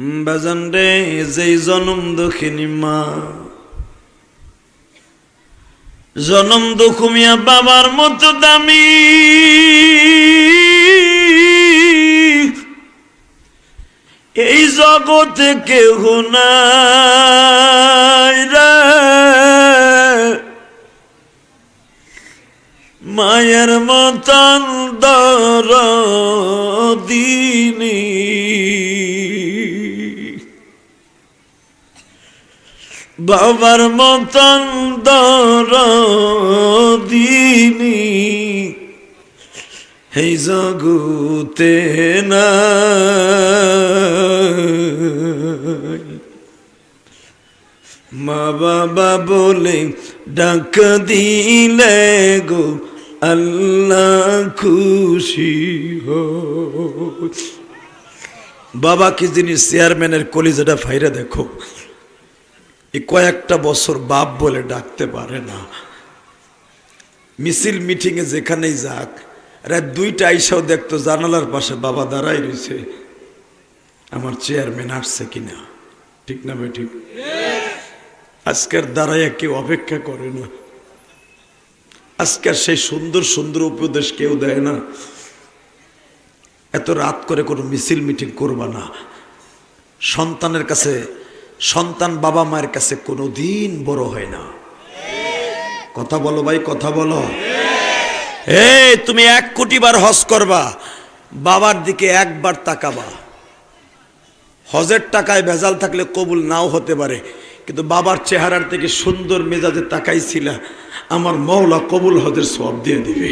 বাজান রে, যেই জনম দক্ষিণী মা। জনম দুখুমিয়া বাবার মতো দামি। এই জগতে কেহ রে। মায়ের মতন দর দিনী। বাবার মতন দিনী এই জগুতে না মা বাবা বলে ডাক দিলে গো, আল্লাহ খুশি হো বাবা কি জিনিস চেয়ারম্যানের কলিজাটা ফাইরে দেখো এই কয়েকটা বছর বাপ বলে ডাকতে পারে না। মিছিল মিটিংয়ে যেখানেই যাক, রাত দুইটা আইসাও দেখতো জানালার পাশে বাবা দাঁড়াই রয়েছে। আমার চেয়ারম্যান আসছে কিনা? ঠিক না ভাই, ঠিক? আজকের দাঁড়াইয়া কেউ অপেক্ষা করে না। আজকের সেই সুন্দর সুন্দর উপদেশ কেউ দেয় না। এত রাত করে কোনো মিছিল মিটিং করবা না। সন্তানের কাছে সন্তান বাবা মায়ের কাছে কোনো দিন বড় হয় না। কথা বলো ভাই, কথা বলো। এই, তুমি এক কোটি বার হজ করবা, বাবার দিকে একবার তাকাবা। হজের টাকায় ভেজাল থাকলে কবুল নাও হতে পারে, কিন্তু বাবার চেহারার থেকে সুন্দর মেজাজে তাকাইছিল, আমার মৌলা কবুল হজের সব দিয়ে দিবে।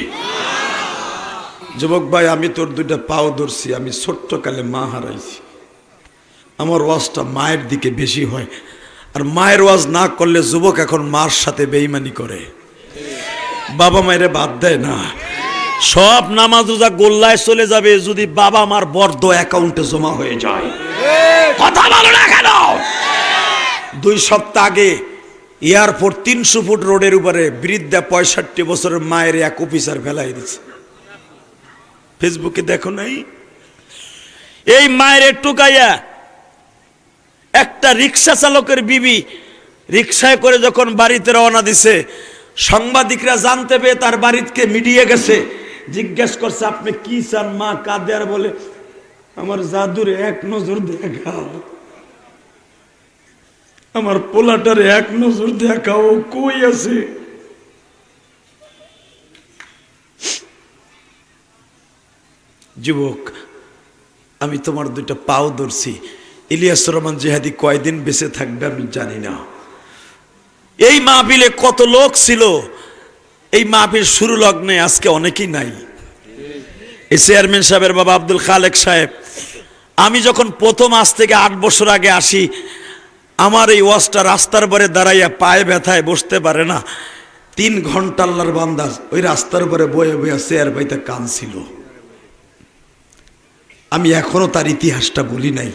যুবক ভাই, আমি তোর দুইটা পাও ধরছি, আমি ছোট্টকালে মা হারাইছি। আমার ওয়াজটা মায়ের দিকে বেশি হয়। আর মায়ের ওয়াজ না করলে যুবক এখন মার সাথে বেইমানি করে। বাবা মায়েরে বাদ দেয় না। সব নামাজ রোজা গোল্লায় চলে যাবে, যদি বাবা মার বর্দ অ্যাকাউন্টে জমা হয়ে যায়। কথা বলো না কেন? দুই সপ্তাহ আগে এয়ারপোর্ট তিনশো ফুট রোডের উপরে বৃদ্ধা পঁয়ষট্টি বছরের মায়ের এক অফিসার ফেলাই দিচ্ছে ফেসবুকে দেখো নাই? এই মায়ের টুকাইয়া একটা রিক্সা চালকের বিবি রিক্সায় করে যখন বাড়িতে রওনা দিছে, সাংবাদিকরা জানতে পেয়ে তার বাড়িতে মিডিয়ে গেছে, জিজ্ঞেস করছে, আপনি কি চান, মা? কাঁদে আর বলে, আমার জাদুরে এক নজর দেখা আমার পোলাটারে এক নজর দেখা ও কই আছে? যুবক, আমি তোমার দুইটা পাও ধরছি। ইলিয়াস রহমান জেহাদি কয়দিন বেঁচে থাকবে আমি জানি না। এই মাহবিলে কত লোক ছিল? এই মাহবিল শুরু লগ্নে, আজকে অনেকেই নাই। এই চেয়ারম্যান সাহেবের বাবা আব্দুল খালেক সাহেব, আমি যখন প্রথম আজ থেকে আট বছর আগে আসি, আমার এই ওয়াজটা রাস্তার পরে দাঁড়াইয়া পায়ে ব্যথায় বসতে পারে না। তিন ঘণ্টা আল্লাহর বান্দাজ ওই রাস্তার উপরে বয়ে বয়ে চেয়ার বাইতে কান ছিল। আমি এখনও তার ইতিহাসটা বলি নাই।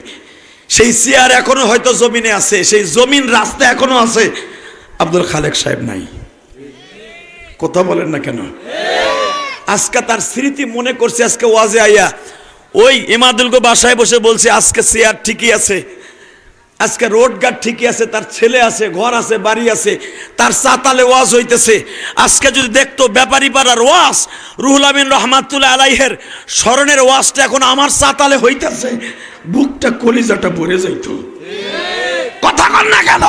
সেই চেয়ার এখনও হয়তো জমিনে আছে, সেই জমিন রাস্তা এখনও আছে। আব্দুল খালেক সাহেব নাই। কথা বলেন না কেন? আজকে তার স্মৃতি মনে করছে, আজকে ওয়াজে আইয়া। ওই ইমাদুলকে বাসায় বসে বলছে, আজকে চেয়ার ঠিকই আছে। আজকে রোড গার্ড ঠিকই আছে, তার ছেলে আছে, ঘর আছে, বাড়ি আছে, তার চাতালে ওয়াজ হইতেছে। আজকে যদি দেখতো ব্যাপারী পাড়ার ওয়াজ, রুহুল আমিন রহমাতুল্লাহ আলাইহের স্মরণের ওয়াজটা এখন আমার চাতালে হইতেছে, বুকটা কলিজাটা ভরে যাইত। কথা কন না কেন?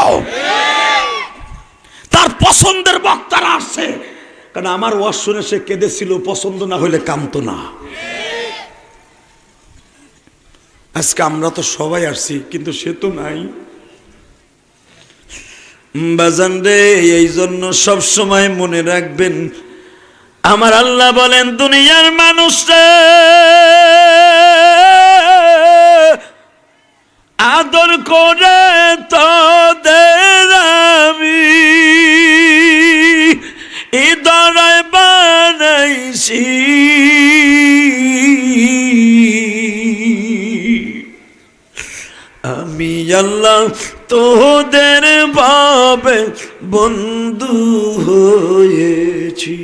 তার পছন্দের বক্তারা আসছে। কারণ আমার ওয়াজ শুনে সে কেঁদেছিল, পছন্দ না হইলে কামতো না। আজকে আমরা তো সবাই আসছি, কিন্তু সে তো নাই। বাজান রে, এই জন্য সব সময় মনে রাখবেন, আমার আল্লাহ বলেন, দুনিয়ার মানুষ আদর করে তোদের আমি ইদরায় বানাইছি। আল্লাহ, তোদের বাবে বন্ধু হয়েছি।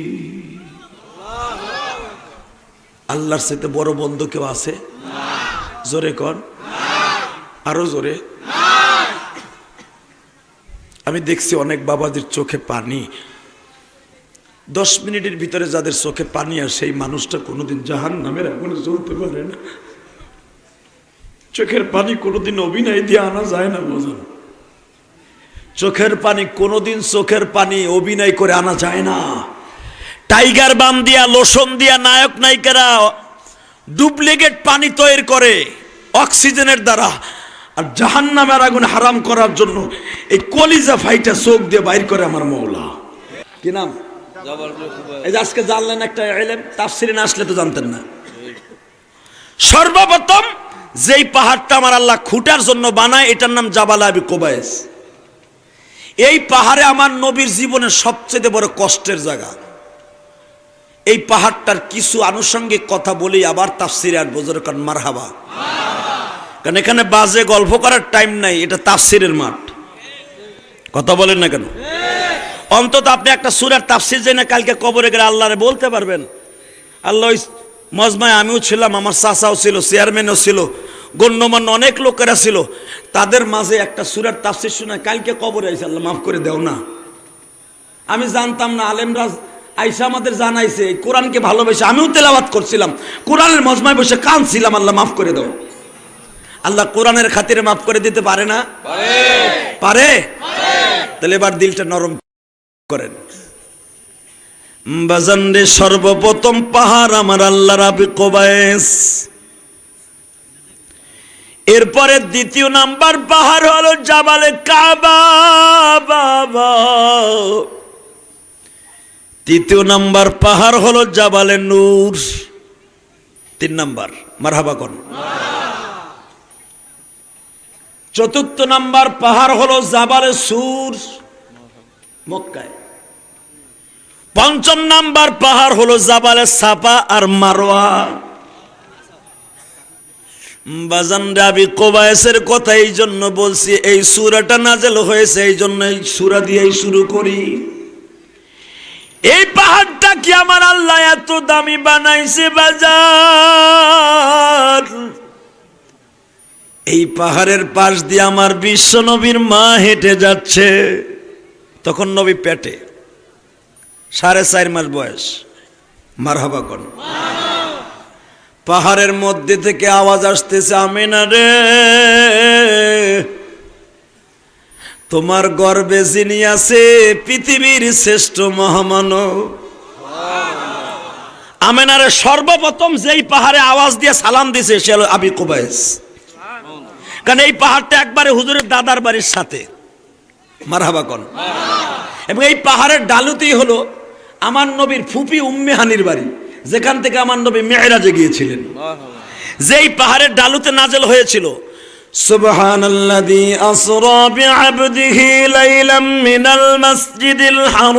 আল্লাহর সাথে বড় বন্ধু কেউ আছে? জোরে কর আরও জোরে। আমি দেখছি অনেক বাবাদের চোখে পানি। দশ মিনিটের ভিতরে যাদের চোখে পানি আর সেই মানুষটা কোনোদিন জাহান নামের আগুনে জ্বলতে পারে না। চোখের পানি কোনোদিন অভিনয় দিয়ে আনা যায় না বোঝান। চোখের পানি কোনোদিন চোখের পানি অভিনয় করে আনা যায় না। টাইগার বাম দিয়া লোশন দিয়া নায়ক নায়িকারা ডুপ্লিকেট পানি তৈরি করে অক্সিজেনের দ্বারা। আর জাহান নামের আগুন হারাম করার জন্য এই কলিজা ফাইটা চোখ দিয়ে বাইর করে আমার মৌলা কি নাম? এই যে আজকে জানলেন একটা এলেম তাফসিরে না আসলে তো জানতেন না। সর্বপ্রথম যেই পাহাড়টা আমার আল্লাহ খুঁটার জন্য বানায়, এটার নাম জাবাল আবি কোবায়েস এই পাহাড়ে আমার নবীর জীবনের সবচেয়ে বড় কষ্টের জায়গা। এই পাহাড়টার কিছু আনুষঙ্গিক কথা বলি আবার তাফসিরে আর বোঝার কারণ মারহাবা। কারণ এখানে বাজে গল্প করার টাইম নাই, এটা তাফসিরের মাঠ। কথা বলেন না কেন? অন্তত আপনি একটা সুরার তাফসির জেনে কালকে কবরে গেলে আল্লাহরে বলতে পারবেন। আল্লাহ মজমায় আমিও ছিলাম আমার চাচাও ছিল চেয়ারম্যানও ছিল গণ্যমান্য অনেক লোকেরা ছিল। তাদের মাঝে একটা সুরার তাফসির শুনে কালকে কবরে আইসে আল্লাহ মাফ করে দেও না। আমি জানতাম না আলেমরা আইসা আমাদের জানাইছে কোরআনকে ভালোবেসে আমিও তেলাওয়াত করছিলাম। কোরআনের মজমায় বসে কাঁদছিলাম আল্লাহ মাফ করে দাও। আল্লাহ কোরআনের খাতিরে মাফ করে দিতে পারে না? পারে। তাহলে এবার দিলটা নরম করেন। বাজানরে সর্বপ্রথম পাহাড় আমার আল্লাহ রাবি কোবায়েস। এরপরে দ্বিতীয় নাম্বার পাহাড় হলো জাবালে কাবা, বাবা। তৃতীয় নাম্বার পাহাড় হলো জাবালে নূর। তিন নাম্বার, মারহাবা কোন চতুর্থ নাম্বার পাহাড় হলো জাবালে সুর, মক্কায়। পঞ্চম নাম্বার পাহাড় হলো জাবালে সাপা আর মারোয়া। বাজান রাবি কোবায়েসের কথা এই জন্য বলছি, এই সুরাটা নাজেল হয়েছে এই জন্য এই সুরা দিয়েই শুরু করি। এই পাহাড়টা কি আমার আল্লাহ এত দামি বানাইছে বাজার? এই পাহাড়ের পাশ দিয়ে আমার বিশ্ব নবীর মা হেঁটে যাচ্ছে। তখন নবী পেটে সাড়ে চার মাস বয়স। মারহাবা কন। পাহাড়ের মধ্যে থেকে আওয়াজ আসতেছে, আমিনা রে। তোমার গর্বে যিনি আছে, পৃথিবীর শ্রেষ্ঠ মহামানব। আমেনারে সর্বপ্রথম যেই পাহাড়ে আওয়াজ দিয়ে সালাম দিছে, সে হলো আবি কুবাইস। কারণ এই পাহাড়টা একবারে হুজুরের দাদার বাড়ির সাথে। মারহাবা কন। এবং এই পাহাড়ের ডালুতেই হলো আমার নবীর ফুপি উম্মে হানির বাড়ি যেখান থেকে আমার নবী মেয়েরাজে গিয়েছিলেন যেই পাহাড়ের ডালুতে নাজেল হয়েছিল سبحان الذي أسرى بعبده ليلا من المسجد الحرام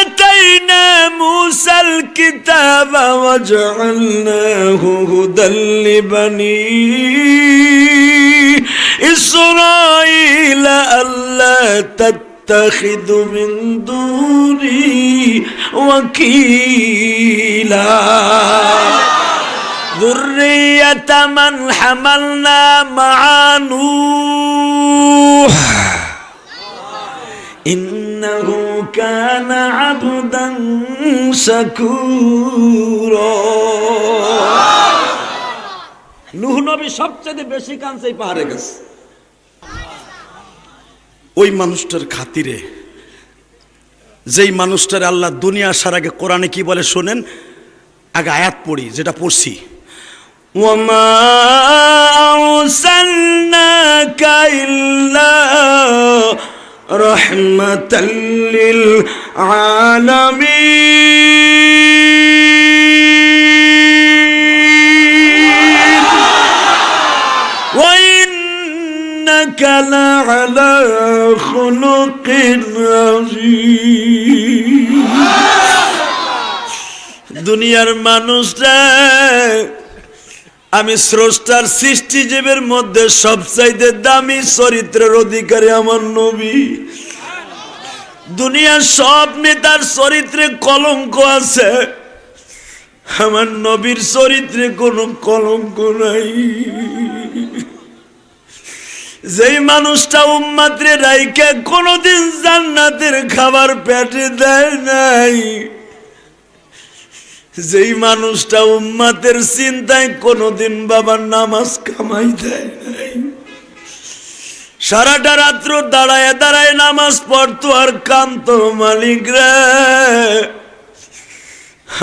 وآتينا موسى الكتاب وجعلناه هدى لبني إسرائيل ألا تتخذ من دوني وكيلا ذرية من حملنا مع نوح إنه كان عبدا شكورا নুহ নবী সবচেয়ে বেশি কাঁদছে এই পাহাড়ে গেছে ওই মানুষটার খাতিরে যেই মানুষটার আল্লাহ দুনিয়া আসার আগে কোরআনে কি বলে শোনেন আগে আয়াত পড়ি যেটা পড়ছি وما أرسلناك إلا رحمة للعالمين وإنك لعلى خلق عظيم দুনিয়ার মানুষরা আমি স্রষ্টার সৃষ্টিজীবের মধ্যে সবচাইতে দামি চরিত্রের অধিকারী আমার নবী। দুনিয়ার সব নেতার চরিত্রে কলঙ্ক আছে। আমার নবীর চরিত্রে কোনো কলঙ্ক নাই। যেই মানুষটা উম্মাত্রে রাইকে কোনোদিন জান্নাতের খাবার পেটে দেয় নাই। যেই মানুষটা উম্মাতের চিন্তায় কোনোদিন বাবার নামাজ কামাই দেয় নাই। সারাটা রাত্র দাঁড়ায় দাঁড়ায় নামাজ পড়তো আর কান্ত মালিক রে,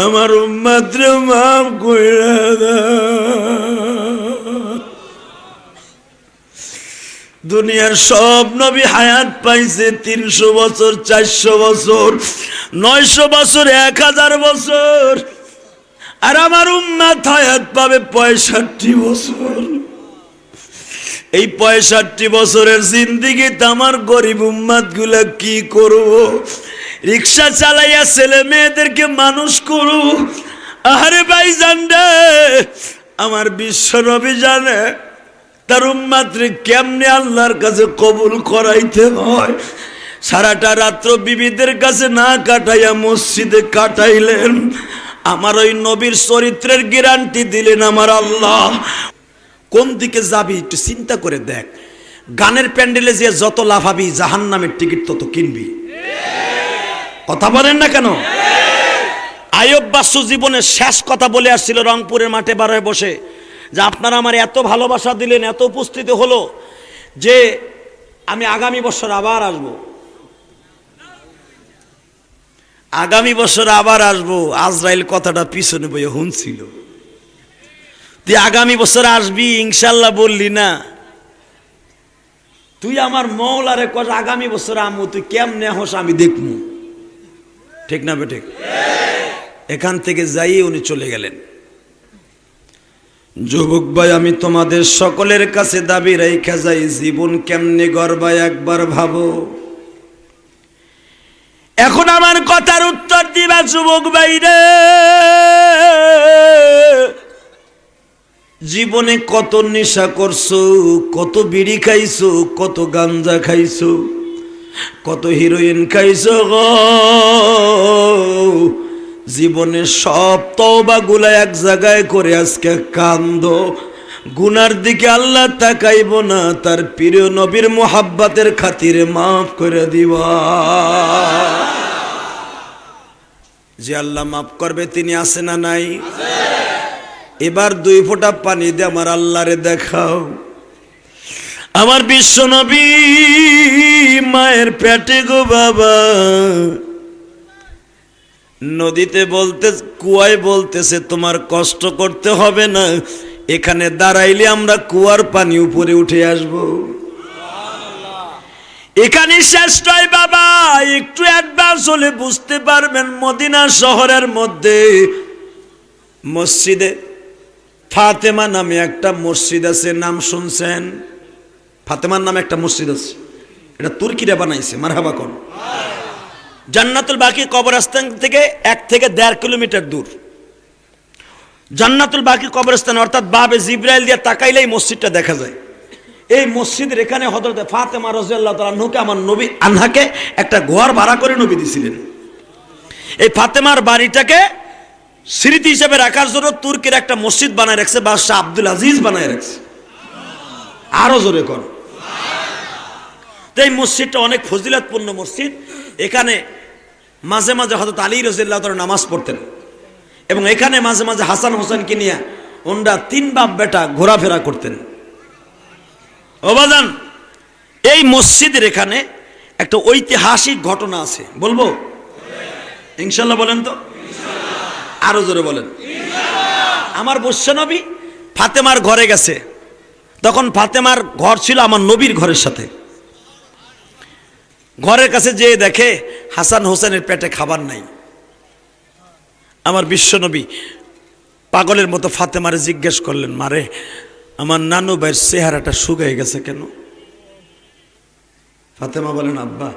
আমার উম্মাত্রে মাফ কইরা দুনিয়ার সব নবী হায়াত পাইছে তিনশো বছর, চারশো বছর, নয়শো বছর, এক হাজার বছর। আর আমার উম্মাত হায়াত পাবে পঁয়ষট্টি বছর। এই পঁয়ষট্টি বছরের জিন্দিগিতে আমার গরিব উম্মাদগুলা কি করব? রিক্সা চালাইয়া ছেলে মেয়েদেরকে মানুষ করু? আরে ভাই জানডে আমার বিশ্ব নবী জানে, তার উম্মাত্রে কেমনে আল্লাহর কাছে কবুল করাইতে হয়? সারাটা রাত্র বিবিদের কাছে না কাটাইয়া মসজিদে কাটাইলেন। আমার ওই নবীর চরিত্রের গ্যারান্টি দিলেন আমার আল্লাহ। কোন দিকে যাবি একটু চিন্তা করে দেখ। গানের প্যান্ডেলে যে যত লাফাবি জাহান নামের টিকিট তত কিনবি। কথা বলেন না কেন? আয়ব বাসু জীবনের শেষ কথা বলে আসছিল রংপুরের মাঠে বারোয় বসে। যে আপনারা আমার এত ভালোবাসা দিলেন, এত উপস্থিতি হলো যে আমি আগামী বছর আবার আসব। আগামী বছর আবার আসব। আজরাইল কথাটা পিছনে বইয়ে হুনছিল। তুই আগামী বছর আসবি, ইনশাল্লাহ বললি না। তুই আমার মৌলারে কস, আগামী বছর আমু তুই কেমনে হোস আমি দেখমু। ঠিক না বেঠিক? এখান থেকে যাই উনি চলে গেলেন। যুবক ভাই, আমি তোমাদের সকলের কাছে দাবি রেখা যাই, জীবন কেমনে গর্বা একবার ভাবো। এখন আমার কথার উত্তর দিবা, যুবক ভাই রে জীবনে কত নেশা করছ, কত বিড়ি খাইছো, কত গাঞ্জা খাইছো, কত হিরোইন খাইছো জীবনে সব তওবা গুলা এক জায়গায় করে আজকে কান্দ। গুনার দিকে আল্লাহ তাকাইব না, তার প্রিয় নবীর মোহাব্বাতের খাতিরে মাফ করে দিবা। যে আল্লাহ মাফ করবে, তিনি আসে না নাই? এবার দুই ফোঁটা পানি দিয়ে আমার আল্লাহরে দেখাও। আমার বিশ্ব নবী, মায়ের পেটে গো বাবা। নদীতে বলতে, কুয়ায় বলতেছে, তোমার কষ্ট করতে হবে না। এখানে দাঁড়াইলে আমরা কুয়ার পানি উপরে উঠে আসব। এখানে শেষ নয় বাবা, একটু অ্যাডভান্স হলে বুঝতে পারবেন মদিনা শহরের মধ্যে মসজিদে ফাতেমা নামে একটা মসজিদ আছে, নাম শুনছেন? ফাতেমার নামে একটা মসজিদ আছে। এটা তুর্কিরা বানাইছে, মারহাবা কোন? জান্নাতুল বাকি কবরস্থান থেকে এক থেকে দেড় কিলোমিটার দূর। জান্নাতুল বাকি কবরস্থান, অর্থাৎ বাবে জিব্রাইল দিয়ে তাকাইলেই মসজিদটা দেখা যায়। এই মসজিদের এখানে হজরত ফাতেমা রাজিয়াল্লাহু তাআলা আনহুকে, আমার নবী আনহাকে একটা ঘর ভাড়া করে নবী দিছিলেন। এই ফাতেমার বাড়িটাকে স্মৃতি হিসেবে রাখার জন্য তুর্কির একটা মসজিদ বানায় রাখছে, বাদশাহ আব্দুল আজিজ বানায় রাখছে। আরও জোরে কর। এই মসজিদটা অনেক ফজিলাতপূর্ণ মসজিদ। এখানে মাঝে মাঝে হয়তো আলী রজিল্লাহ তারা নামাজ পড়তেন। এবং এখানে মাঝে মাঝে হাসান হোসেনকে নিয়ে ওনরা তিন বাপ বেটা ঘোরাফেরা করতেন। অবাদান এই মসজিদের এখানে একটা ঐতিহাসিক ঘটনা আছে। বলব? ইনশাল্লাহ বলেন তো? আরও জোরে বলেন। আমার বৈশ্যনবী ফাতেমার ঘরে গেছে। তখন ফাতেমার ঘর ছিল আমার নবীর ঘরের সাথে। ঘরের কাছে যেয়ে দেখে হাসান হোসেনের পেটে খাবার নাই। আমার বিশ্বনবী পাগলের মতো ফাতেমারে জিজ্ঞেস করলেন, মারে, আমার নানু ভাইয়ের চেহারাটা শুকাই গেছে কেন? ফাতেমা বলেন, আব্বা,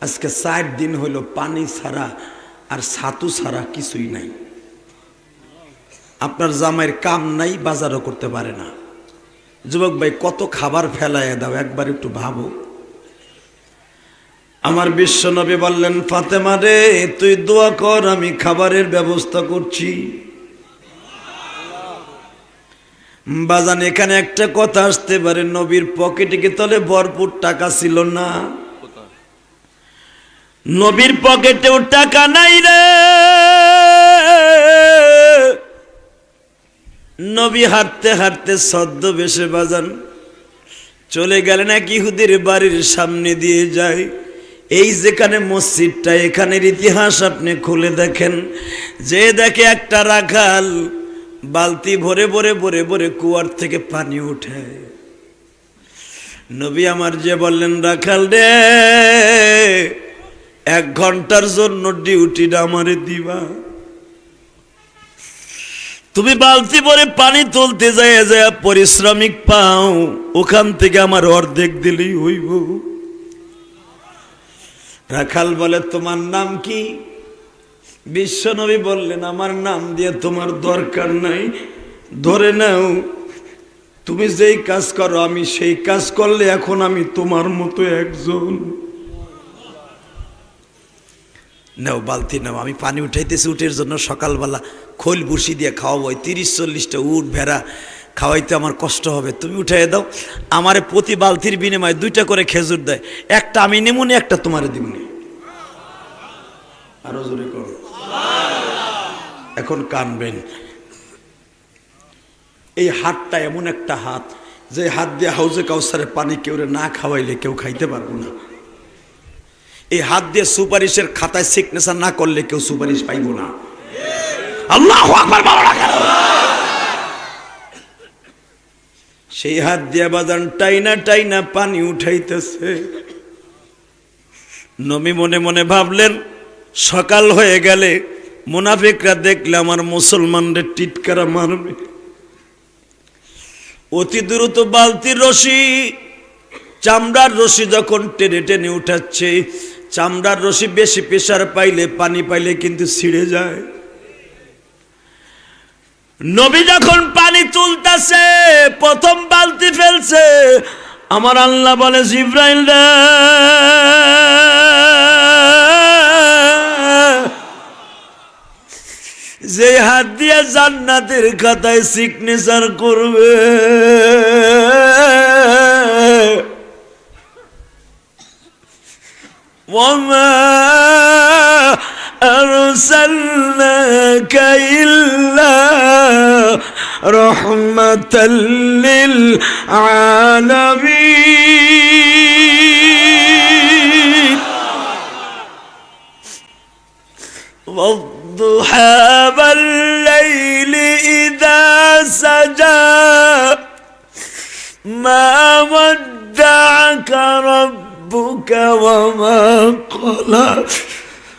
আজকে চার দিন হইল পানি ছাড়া আর ছাতু ছাড়া কিছুই নাই। আপনার জামাইয়ের কাম নাই, বাজারও করতে পারে না। যুবক ভাই, কত খাবার ফেলায় দাও, একবার একটু ভাবো। আমার বিশ্বনবী বললেন, ফাতেমা রে, তুই দোয়া কর, আমি খাবারের ব্যবস্থা করছি। বাজান, এখানে একটা কথা আসতে পারে, নবীর পকেটে কি তলে ভরপুর টাকা ছিল না? নবীর পকেটেও টাকা নাই রে। নবী হাঁটতে হাঁটতে সদ্য বেশে বাজান চলে গেলেন এক ইহুদির বাড়ির সামনে দিয়ে যায়। এই যেখানে মসজিদটা, এখানের ইতিহাস আপনি খুলে দেখেন। যে দেখে একটা রাখাল বালতি ভরে ভরে ভরে ভরে কুয়ার থেকে পানি উঠে। নবী আমার যে বললেন, রাখাল রে, এক ঘণ্টার জন্য ডিউটিটা আমারে দিবা। তুমি বালতি ভরে পানি তুলতে যায় যায় পরিশ্রমিক পাও, ওখান থেকে আমার অর্ধেক দিলেই হইব। রাখাল বলে, তোমার নাম কি? বিশ্বনবী বললেন, আমার নাম দিয়ে তোমার দরকার নাই। ধরে নাও, তুমি যেই কাজ করো, আমি সেই কাজ করলে এখন আমি তোমার মতো একজন। নাও, বালতি নাও, আমি পানি উঠাইতেছি উঠের জন্য। সকালবেলা খোল বুসি দিয়ে খাওয়াবো। তিরিশ চল্লিশটা উট ভেড়া খাওয়াইতে আমার কষ্ট হবে। তুমি উঠাই দাও। আমারে প্রতি বালতির বিনিময়ে দুইটা করে খেজুর দেয়। একটা আমি নেমুনি, একটা তোমারে দিবনি আরও জোরে করো এখন কানবেন। এই হাতটা এমন একটা হাত, যে হাত দিয়ে হাউজে কাউসারে পানি কেউ না খাওয়াইলে কেউ খাইতে পারব না। এই হাত দিয়ে সুপারিশের খাতায় সিগনেচার না করলে কেউ সুপারিশ পাইব না। আল্লাহ আকবার না? সেই হাত দিয়ে বাজান টাইনা টাইনা পানি উঠাইতেছে। নমি মনে মনে ভাবলেন, সকাল হয়ে গেলে মুনাফিকরা দেখলে আমার মুসলমানদের টিটকারা মারবে। অতি দ্রুত বালতির রশি, চামড়ার রশি যখন টেনে টেনে উঠাচ্ছে, চামড়ার রশি বেশি প্রেশার পাইলে, পানি পাইলে কিন্তু ছিঁড়ে যায়। নবী যখন পানি তুলতেছে, প্রথম বালতি ফেলছে, আমার আল্লাহ বলে, জিব্রাইল যে হাত দিয়ে জান্নাতের খাতায় সিগনেচার করবে ওমা أرسلناك إلا رحمة للعالمين. والضحى والليل إذا سجى ما ودعك ربك وما قلى.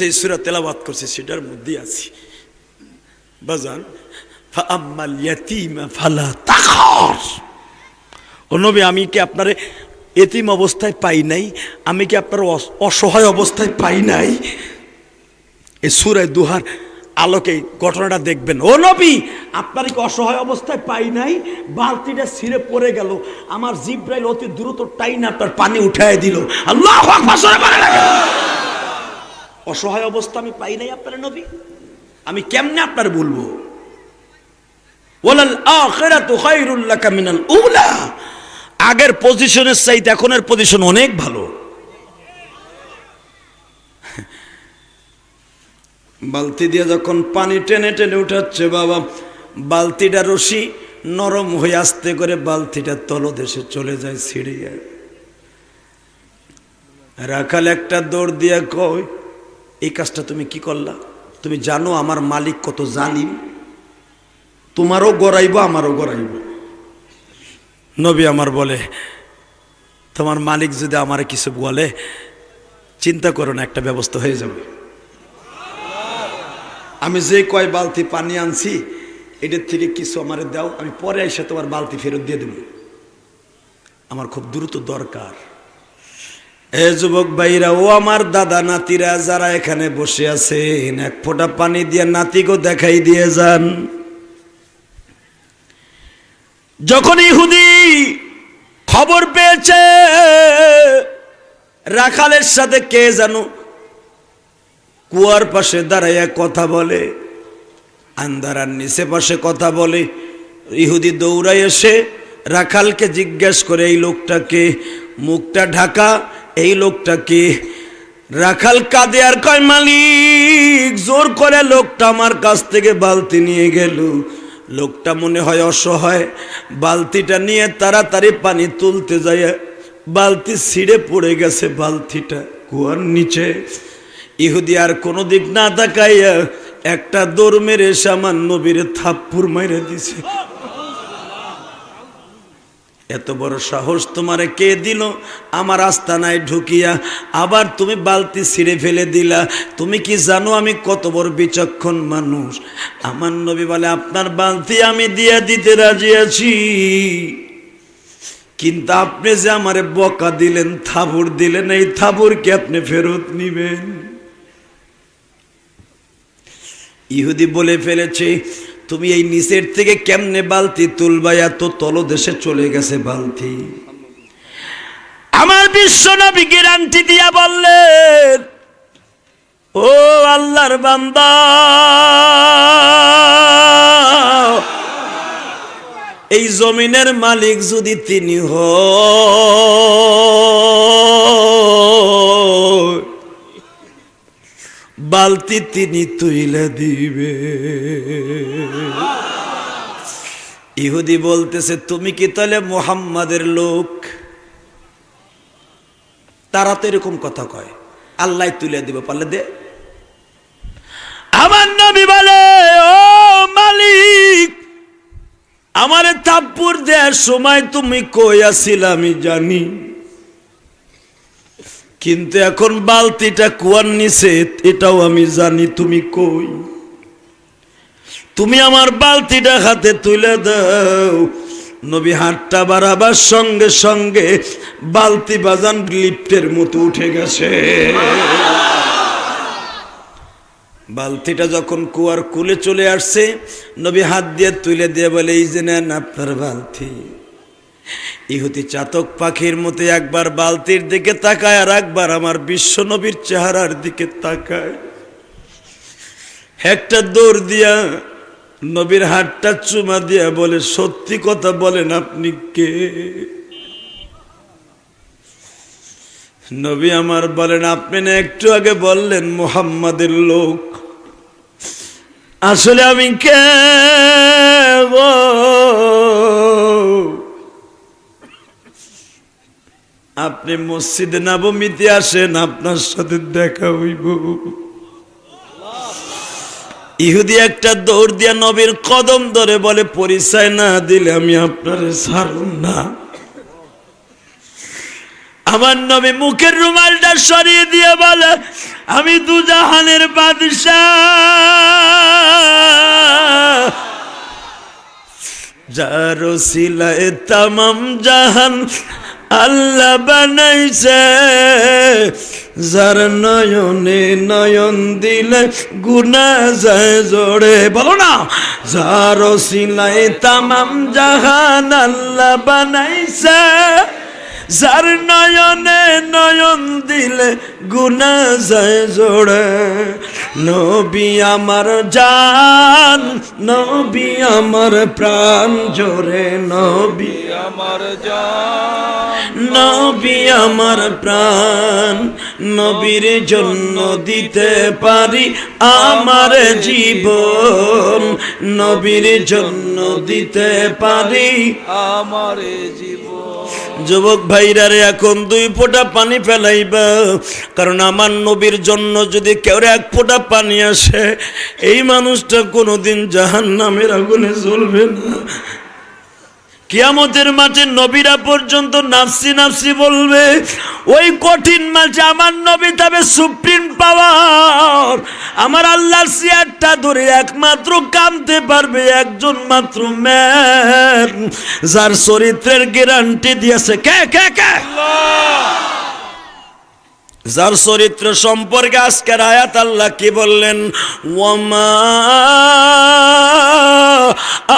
যে সুরা তেলাবাত করছে, সেটার মধ্যে আছি। বাজান নবী, আমি কি আপনারে এতিম অবস্থায় পাই নাই? আমি কি আপনার অসহায় অবস্থায় পাই নাই? এই সুরায় দুহার আলোকে ঘটনাটা দেখবেন। ও নবী, আপনার কি অসহায় অবস্থায় পাই নাই? বালতিটা ছিঁড়ে পড়ে গেল। আমার জিব্রাইল অতি দ্রুত টাইন আপনার পানি উঠায় দিল। আল্লাহ আকবার জোরে বলেন না কেন? অসহায় অবস্থা আমি পাই নাই আপনার নবী। আমি কেমনে আপনার বলব? আগের পজিশনের চাইতে এখনের পজিশন অনেক ভালো। বালতি দিয়ে যখন পানি টেনে টেনে উঠাচ্ছে, বাবা, বালতিটা রশি নরম হয়ে আসতে করে বালতিটা তলদেশে চলে যায় ছিঁড়িয়ে রাখাল একটা দৌড় দিয়ে কয় এই কাজটা তুমি কি করলা? তুমি জানো আমার মালিক কত জালিম। তোমারও গড়াইব, আমারও গড়াইব। নবী আমার বলে, তোমার মালিক যদি আমার কিছু বলে, চিন্তা করো না, একটা ব্যবস্থা হয়ে যাবে। আমি যে কয় বালতি পানি আনছি এটার থেকে কিছু আমার দাও, আমি পরে এসে তোমার বালতি ফেরত দিয়ে দেব। আমার খুব দ্রুত দরকার। এ যুবক ভাইরা, ও আমার দাদা নাতিরা যারা এখানে বসে আছেন, এক ফোঁটা পানি দিয়ে নাতিকেও দেখাই দিয়ে যান। যখন ইহুদি খবর পেয়েছে, রাখালের সাথে কে জানো কুয়ার পাশে দাঁড়াইয়া কথা বলে আন্দারার নিচে পাশে কথা বলে, ইহুদি দৌড়াই এসে রাখালকে জিজ্ঞেস করে, এই লোকটাকে মুখটা ঢাকা, এই লোকটাকে রাখাল কাঁদে আর কয়, মালিক, জোর করে লোকটা আমার কাছ থেকে বালতি নিয়ে গেল। লোকটা মনে হয় অসহায়। বালতিটা নিয়ে তাড়াতাড়ি পানি তুলতে যায় বালতি ছিঁড়ে পড়ে গেছে বালতিটা কুয়ার নিচে। ইহুদি আর কোনো দিক না তাকাইয়া একটা দৌড় মেরে সামান নবীর থাপ্পুর মেরে দিছে। এত বড় সাহস তোমারে কে দিল? আমার আস্তানায় ঢুকিয়া আবার তুমি বালতি ছিঁড়ে ফেলে দিলা। তুমি কি জানো আমি কত বড় বিচক্ষণ মানুষ? আমার নবী বলে, আপনার বালতি আমি দিয়া দিতে রাজি আছি। কিন্তু আপনি যে আমারে বকা দিলেন, থাবুর দিলেন, এই থাবুরকে আপনি ফেরত নিবেন? ইহুদি বলে ফেলেছে তুমি এই নিচের থেকে কেমনে বালতি তুলবা? এত তলদেশে চলে গেছে বালতি। আমার বিশ্ব নবী গ্যারান্টি দিয়া বললেন, ও আল্লাহর বান্দা, এই জমিনের মালিক যদি তিনি হ বালতি তিনি তুইলে দিবে। ইহুদি বলতেছে, তুমি কি তাহলে মোহাম্মদের লোক? তারা তো এরকম কথা কয়, আল্লাহ তুলে দিব, পারলে দে। আমার নবী বলে, ও মালিক, আমার তাপ্পুর দেওয়ার সময় তুমি কই আসিল আমি জানি। কিন্তু এখন বালতিটা কুয়ার নিচে, এটাও আমি জানি, তুমি কই? তুমি আমার বালতিটা হাতে তুলে দাও। নবী হাতটা বাড়াবার সঙ্গে সঙ্গে বালতি বাজান লিফটের মতো উঠে গেছে। বালতিটা যখন কুয়ার কুলে চলে আসছে, নবী হাত দিয়ে তুলে দিয়ে বলে, এই যে নেন আপনার বালতি। ইহুতি চাতক পাখির মতো একবার বালতির দিকে তাকায় আর একবার আমার বিশ্ব নবীর চেহারার দিকে তাকায়। একটা দৌড় দিয়া নবীর হাতটা চুমা দিয়া বলে, সত্যি কথা বলেন আপনি কে? নবী আমার বলেন, আপনি না একটু আগে বললেন মোহাম্মদের লোক। আসলে আমি কে গো? আপনি মসজিদে নবমীতে আসেন, আপনার সাথে দেখা হইব। ইহুদি একটা দৌড় দিয়া নবীর কদম ধরে বলে, পরিচয় না দিলে আমি আপনার ছাড়ুন না। আমার নবী মুখের রুমালটা সরিয়ে দিয়ে বলে, আমি দুজাহানের বাদশাহ। যার সিলায় তামাম জাহান আল্লাহ বানাইছে। যার নয়নে নয়ন দিলে গুনা যায় জোরে। বলো না? যার সিলাই তামাম জাহান আল্লাহ বানাইছে। যার নয়নে নয়ন দিলে গুনা যায় জোড়ে। নবী আমার জান, নবী আমার প্রাণ জোরে নবী আমার জান, নবী আমার প্রাণ। নবীর জন্য দিতে পারি আমার জীবন। নবীর জন্য দিতে পারি আমার জীবন। যুবক ভাইরারে এখন দুই ফোঁটা পানি ফেলাইবা। কারণ আমার নবীর জন্য যদি কেউ এক ফোঁটা পানি আসে, এই মানুষটা কোনোদিন জাহান নামের আগুনে জ্বলবে না। কিয়ামতের মাঠে নবীরা পর্যন্ত নাফসি নাফসি বলবে, ওই কঠিন মাঝে আমার নবী তবে সুপ্রিম পাওয়ার। আমার আল্লাহর চেয়ারটা ধরে একমাত্র কামতে পারবে, একজন মাত্র ম্যান, যার চরিত্রের গ্যারান্টি দিয়েছে। কে কে কে? যার চরিত্র সম্পর্কে আজকের আয়াত আল্লাহ কি বললেন ওমা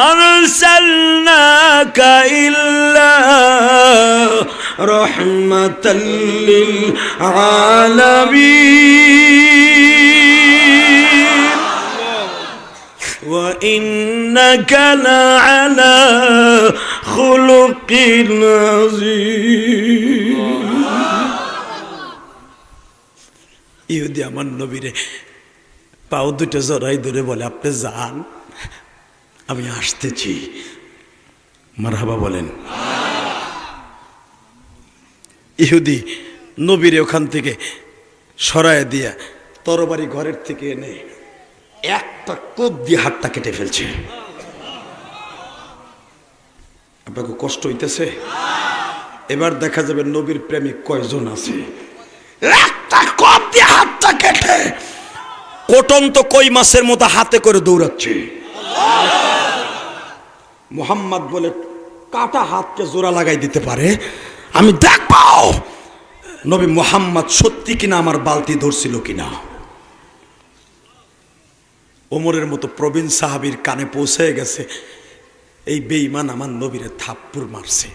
আরসালনাকা ইল্লা রাহমাতাল লিল আলামিন وإنك لعلى خلق عظيم ইহুদি আমার নবীরে। পাও দুটো জড়াই ধরে বলে, আপনি যান, আমি আসতেছি। মারহাবা বলেন, ইহুদি নবীরে ওখান থেকে সরায় দিয়া তরবারি ঘরের থেকে এনে একটা কোপ দিয়ে হাতটা কেটে ফেলছে। আপনাকে কষ্ট হইতেছে? এবার দেখা যাবে নবীর প্রেমিক কয়জন আছে? দিয়ে হাতটা কেটে। কোটন তো কই মাসের মতো হাতে করে দৌড়াচ্ছে। মোহাম্মদ বলে, কাটা হাতকে জোড়া লাগাই দিতে পারে। আমি দেখব নবী মোহাম্মদ সত্যি কিনা আমার বালতি ধরছিল কিনা? ওমরের মতো প্রবীণ সাহাবির কানে পৌঁছে গেছে, এই বেইমান আমার নবীরে থাপ্পুর মারছে।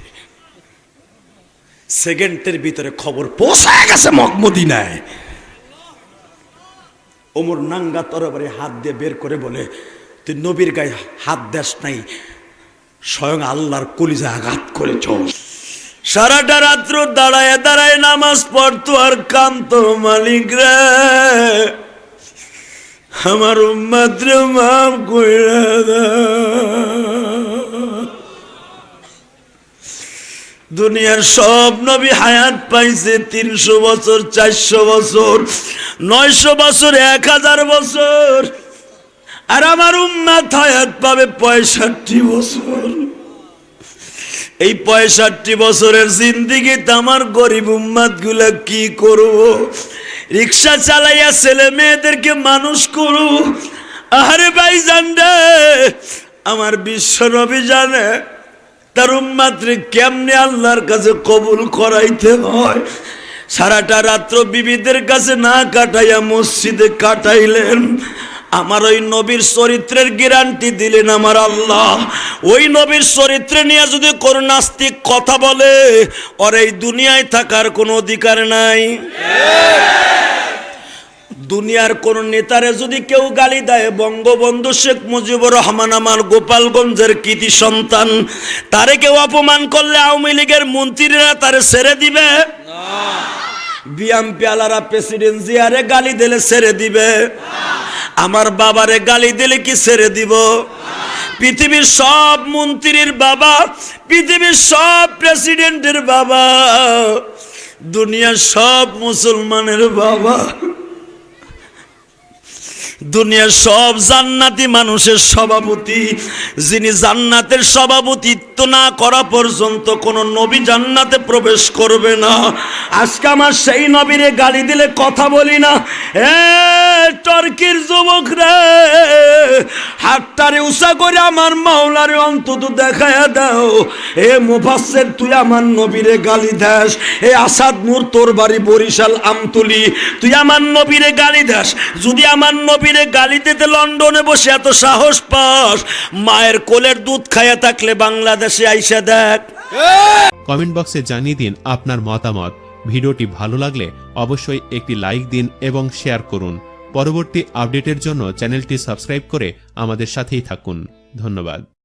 সেকেন্ডের ভিতরে খবর পৌঁছে গেছে মকমদিনায় ওমর নাঙ্গা তরবারি হাত দিয়ে বের করে বলে, তুই নবীর গায়ে হাত দেশ নাই, স্বয়ং আল্লাহর কলিজা আঘাত করেছ। সারাটা রাত্র দাঁড়ায় দাঁড়ায় নামাজ পড়তো আর কান্ত মালিক রে। আমার মাত্র মাফ কইরা দাও দুনিয়ার সব নবী হায়াত পাইছে তিনশো বছর, চারশো বছর, নয়শো বছর, এক হাজার বছর। আর আমার উম্মাত হায়াত পাবে পঁয়ষট্টি বছর। এই পঁয়ষট্টি বছরের জিন্দিগিতে আমার গরিব উম্মাদগুলা কি করব? রিক্সা চালাইয়া ছেলে মেয়েদেরকে মানুষ করু? আহারে ভাই জানডে আমার বিশ্ব নবী জানে। তার উম্মাত্রে কেমনে আল্লাহর কাছে কবুল করাইতে হয়? সারাটা রাত্র বিবিদের কাছে না কাটাইয়া মসজিদে কাটাইলেন। আমার ওই নবীর চরিত্রের গ্যারান্টি দিলেন আমার আল্লাহ। ওই নবীর চরিত্রে নিয়ে যদি কোনো নাস্তিক কথা বলে, ওর এই দুনিয়ায় থাকার কোনো অধিকার নাই। দুনিয়ার কোন নেতারে যদি কেউ গালি দেয়, বঙ্গবন্ধু শেখ মুজিবুর রহমান আমার গোপালগঞ্জের কৃতি সন্তান, তারে কেউ অপমান করলে আওয়ামী লীগের মন্ত্রীরা তারে ছেড়ে দিবে? বিএমপি আলারা প্রেসিডেন্ট জিয়ারে গালি দিলে ছেড়ে দিবে। আমার বাবারে গালি দিলে কি ছেড়ে দিব? পৃথিবীর সব মন্ত্রীর বাবা, পৃথিবীর সব প্রেসিডেন্টের বাবা, দুনিয়ার সব মুসলমানের বাবা। দুনিয়ার সব জান্নাতি মানুষের সভাপতি, যিনি জান্নাতের সভাপতিত্ব না করা পর্যন্ত কোন নবী জান্নাতে প্রবেশ করবে না। আজকে আমার সেই নবীরে গালি দিলে কথা বলি না। এ টর্কির যুবক রে, হাতটারে উষা করে আমার মাওলারে অন্তত দেখায়া দাও। এ মুফাসসির, তুই আমার নবীরে গালি দাস। এ আসাদ নূর, তোর বাড়ি বরিশাল আমতুলি। তুই আমার নবীরে গালি দাস। যদি আমার নবীরে গালি দিতে লন্ডনে বসে এত সাহস পাস। মায়ের কোলের দুধ খাইয়া থাকলে বাংলাদেশে আইসা দেখ। কমেন্ট বক্সে জানিয়ে দিন আপনার মতামত। ভিডিওটি ভালো লাগলে অবশ্যই একটি লাইক দিন এবং শেয়ার করুন। পরবর্তী আপডেটের জন্য চ্যানেলটি সাবস্ক্রাইব করে আমাদের সাথেই থাকুন। ধন্যবাদ।